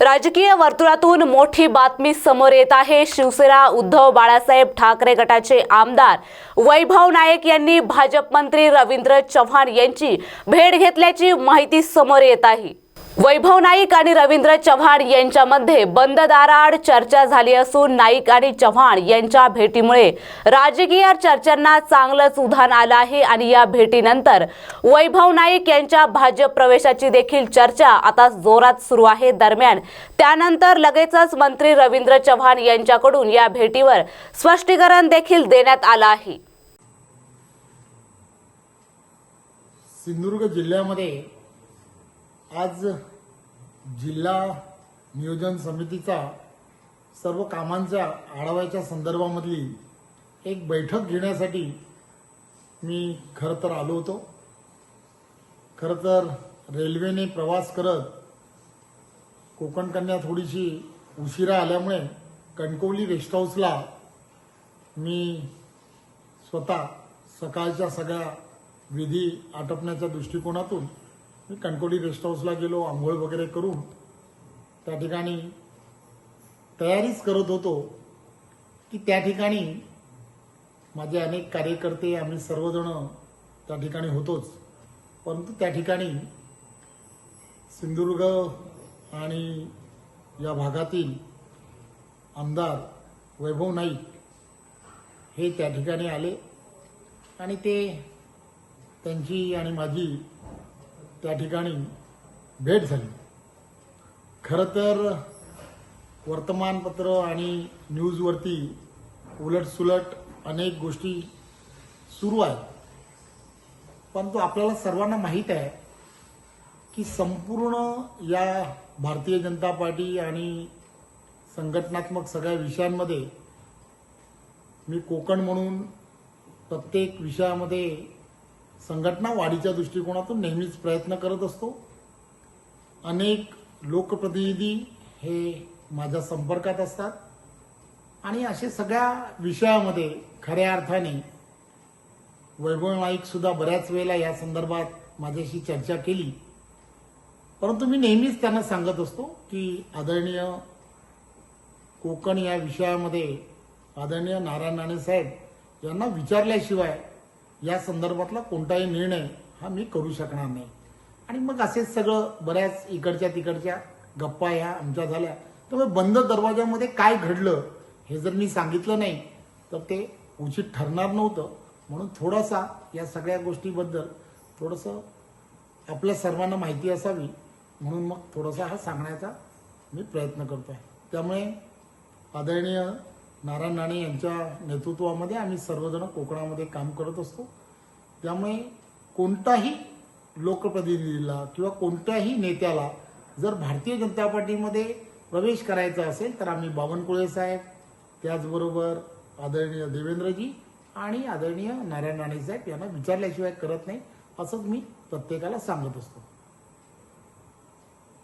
राजकीय वर्तुळातून मोठी बातमी समोर येत आहे. शिवसेना उद्धव बाळासाहेब ठाकरे गटाचे आमदार वैभव नाईक यांनी भाजप मंत्री रवींद्र चव्हाण यांची भेट घेतल्याची माहिती समोर येत आहे. वैभव नाईक आणि रवींद्र चव्हाण यांच्यामध्ये बंद दाराआड चर्चा झाली असून नाईक आणि चव्हाण यांच्या भेटीमुळे राजकीय चर्चांना चांगलंच उधाण आलं आहे आणि या भेटीनंतर वैभव नाईक यांच्या भाजप प्रवेशाची देखील चर्चा आता जोरात सुरू आहे. दरम्यान त्यानंतर लगेचच मंत्री रवींद्र चव्हाण यांच्याकडून या भेटीवर स्पष्टीकरण देखील देण्यात आलं आहे. सिंधुदुर्ग जिल्ह्यामध्ये आज जिल्हा नियोजन समितीचा सर्व कामांच्या आढाव्याच्या संदर्भामधली एक बैठक घेण्यासाठी मी खरं तर आलो होतो. खरं तर रेल्वेने प्रवास करत कोकण कन्या थोडीशी उशिरा आल्यामुळे कणकवली रेस्ट हाऊसला मी स्वतः सकाळच्या सगळ्या विधी आटपण्याच्या दृष्टिकोनातून मी कणकवली रेस्ट हाऊसला गेलो आंघोळ वगैरे करून. त्या ठिकाणी तयारीच करत होतो की त्या ठिकाणी माझे अनेक कार्यकर्ते आम्ही सर्वजण त्या ठिकाणी होतोच. परंतु त्या ठिकाणी सिंधुदुर्ग आणि या भागातील आमदार वैभव नाईक हे त्या ठिकाणी आले आणि ते त्यांची आणि माझी त्या ठिकाणी भेट झाली. खरं तर वर्तमानपत्र आणि न्यूजवरती उलटसुलट अनेक गोष्टी सुरू आहेत. परंतु आपल्याला सर्वांना माहीत आहे की संपूर्ण या भारतीय जनता पार्टी आणि संघटनात्मक सगळ्या विषयांमध्ये मी कोकण म्हणून प्रत्येक विषयामध्ये संघटना वाढीच्या दृष्टिकोनातून नेहमीच प्रयत्न करत असतो. अनेक लोकप्रतिनिधी हे माझ्या संपर्कात असतात. आणि असे सगळ्या विषयामध्ये खऱ्या अर्थाने वैभव नाईक सुद्धा बऱ्याच वेळेला या संदर्भात माझ्याशी चर्चा केली. परंतु मी नेहमीच त्यांना सांगत असतो की आदरणीय कोकण या विषयामध्ये आदरणीय नारायण राणे साहेब यांना विचारल्याशिवाय या संदर्भातला कोणताही निर्णय हा मी करू शकणार नाही. आणि मग असेच सगळं बऱ्याच इकडच्या तिकडच्या गप्पा ह्या आमच्या झाल्या. त्यामुळे बंद दरवाजामध्ये काय घडलं हे जर मी सांगितलं नाही तर ते उचित ठरणार नव्हतं. म्हणून थोडासा या सगळ्या गोष्टीबद्दल थोडंसं आपल्या सर्वांना माहिती असावी म्हणून मग थोडासा हा सांगण्याचा मी प्रयत्न करतो आहे त्यामुळे आदरणीय नारायण राणे यांच्या नेतृत्वामध्ये आम्ही सर्वजण कोकणामध्ये काम करत असतो. त्यामुळे कोणताही लोकप्रतिनिधीला किंवा कोणत्याही नेत्याला जर भारतीय जनता पार्टीमध्ये प्रवेश करायचा असेल तर आम्ही बावनकुळे साहेब त्याचबरोबर आदरणीय देवेंद्रजी आणि आदरणीय नारायण राणे साहेब यांना विचारल्याशिवाय करत नाही असंच मी प्रत्येकाला सांगत असतो.